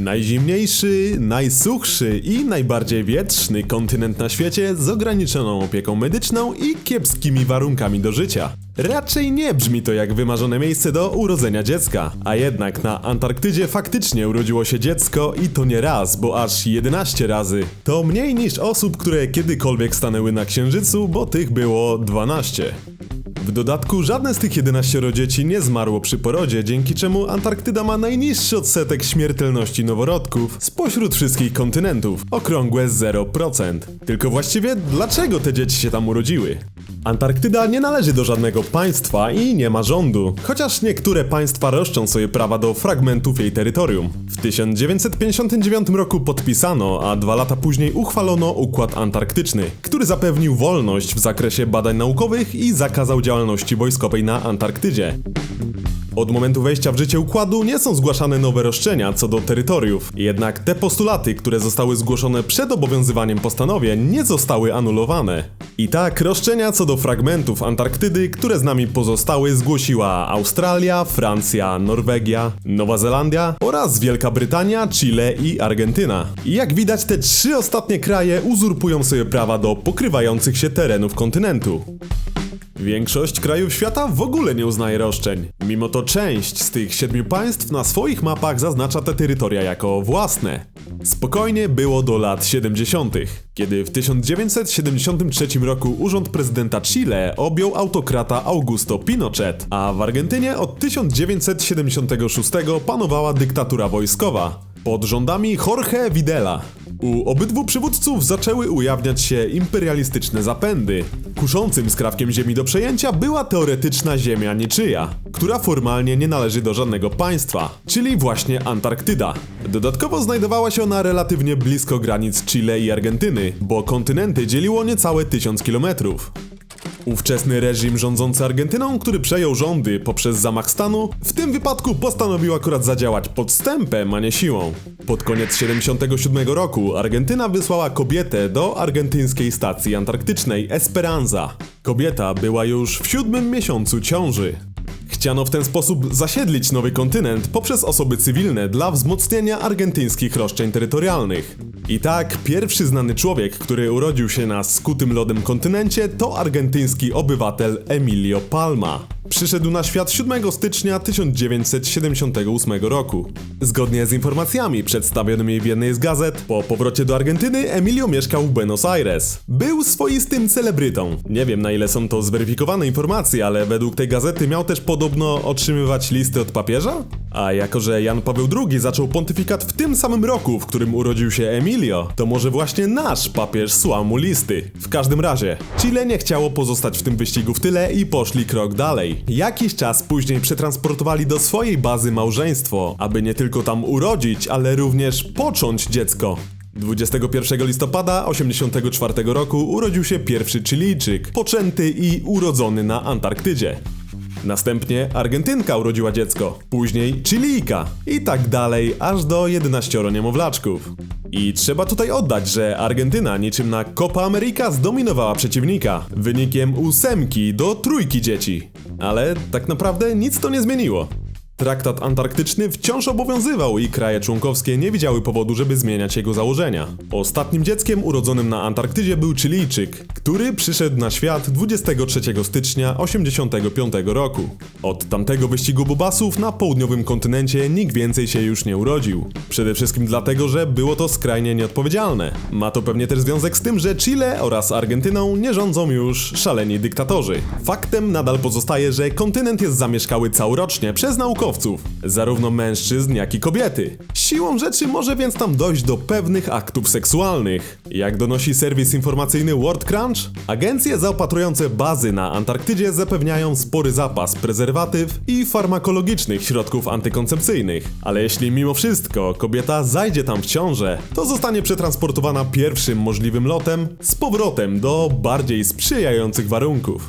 Najzimniejszy, najsuchszy i najbardziej wietrzny kontynent na świecie z ograniczoną opieką medyczną i kiepskimi warunkami do życia. Raczej nie brzmi to jak wymarzone miejsce do urodzenia dziecka, a jednak na Antarktydzie faktycznie urodziło się dziecko i to nie raz, bo aż 11 razy. To mniej niż osób, które kiedykolwiek stanęły na Księżycu, bo tych było 12. W dodatku żadne z tych 11 dzieci nie zmarło przy porodzie, dzięki czemu Antarktyda ma najniższy odsetek śmiertelności noworodków spośród wszystkich kontynentów, okrągłe 0%. Tylko właściwie dlaczego te dzieci się tam urodziły? Antarktyda nie należy do żadnego państwa i nie ma rządu, chociaż niektóre państwa roszczą sobie prawa do fragmentów jej terytorium. W 1959 roku podpisano, a dwa lata później uchwalono Układ Antarktyczny, który zapewnił wolność w zakresie badań naukowych i zakazał działalności wojskowej na Antarktydzie. Od momentu wejścia w życie układu nie są zgłaszane nowe roszczenia co do terytoriów, jednak te postulaty, które zostały zgłoszone przed obowiązywaniem postanowień, nie zostały anulowane. I tak roszczenia co do fragmentów Antarktydy, które z nami pozostały, zgłosiła Australia, Francja, Norwegia, Nowa Zelandia oraz Wielka Brytania, Chile i Argentyna. I jak widać, te trzy ostatnie kraje uzurpują sobie prawa do pokrywających się terenów kontynentu. Większość krajów świata w ogóle nie uznaje roszczeń. Mimo to część z tych siedmiu państw na swoich mapach zaznacza te terytoria jako własne. Spokojnie było do lat 70., kiedy w 1973 roku urząd prezydenta Chile objął autokrata Augusto Pinochet, a w Argentynie od 1976 panowała dyktatura wojskowa pod rządami Jorge Videla. U obydwu przywódców zaczęły ujawniać się imperialistyczne zapędy. Kuszącym skrawkiem ziemi do przejęcia była teoretyczna ziemia niczyja, która formalnie nie należy do żadnego państwa, czyli właśnie Antarktyda. Dodatkowo znajdowała się ona relatywnie blisko granic Chile i Argentyny, bo kontynenty dzieliło niecałe tysiąc kilometrów. Ówczesny reżim rządzący Argentyną, który przejął rządy poprzez zamach stanu, w tym wypadku postanowił akurat zadziałać podstępem, a nie siłą. Pod koniec 77 roku Argentyna wysłała kobietę do argentyńskiej stacji antarktycznej Esperanza. Kobieta była już w siódmym miesiącu ciąży. Chciano w ten sposób zasiedlić nowy kontynent poprzez osoby cywilne dla wzmocnienia argentyńskich roszczeń terytorialnych. I tak, pierwszy znany człowiek, który urodził się na skutym lodem kontynencie, to argentyński obywatel Emilio Palma. Przyszedł na świat 7 stycznia 1978 roku. Zgodnie z informacjami przedstawionymi w jednej z gazet, po powrocie do Argentyny Emilio mieszkał w Buenos Aires. Był swoistym celebrytą. Nie wiem na ile są to zweryfikowane informacje, ale według tej gazety miał też podobno otrzymywać listy od papieża? A jako, że Jan Paweł II zaczął pontyfikat w tym samym roku, w którym urodził się Emilio, to może właśnie nasz papież słał mu listy. W każdym razie, Chile nie chciało pozostać w tym wyścigu w tyle i poszli krok dalej. Jakiś czas później przetransportowali do swojej bazy małżeństwo, aby nie tylko tam urodzić, ale również począć dziecko. 21 listopada 84 roku urodził się pierwszy Chilijczyk, poczęty i urodzony na Antarktydzie. Następnie Argentynka urodziła dziecko, później Chilijka i tak dalej, aż do 11 niemowlaczków. I trzeba tutaj oddać, że Argentyna niczym na Copa America zdominowała przeciwnika, wynikiem ósemki do trójki dzieci. Ale tak naprawdę nic to nie zmieniło. Traktat antarktyczny wciąż obowiązywał i kraje członkowskie nie widziały powodu, żeby zmieniać jego założenia. Ostatnim dzieckiem urodzonym na Antarktydzie był Chilijczyk, który przyszedł na świat 23 stycznia 1985 roku. Od tamtego wyścigu bobasów na południowym kontynencie nikt więcej się już nie urodził. Przede wszystkim dlatego, że było to skrajnie nieodpowiedzialne. Ma to pewnie też związek z tym, że Chile oraz Argentyną nie rządzą już szaleni dyktatorzy. Faktem nadal pozostaje, że kontynent jest zamieszkały całorocznie przez naukowców zarówno mężczyzn, jak i kobiety. Siłą rzeczy może więc tam dojść do pewnych aktów seksualnych. Jak donosi serwis informacyjny World Crunch, agencje zaopatrujące bazy na Antarktydzie zapewniają spory zapas prezerwatyw i farmakologicznych środków antykoncepcyjnych. Ale jeśli mimo wszystko kobieta zajdzie tam w ciążę, to zostanie przetransportowana pierwszym możliwym lotem z powrotem do bardziej sprzyjających warunków.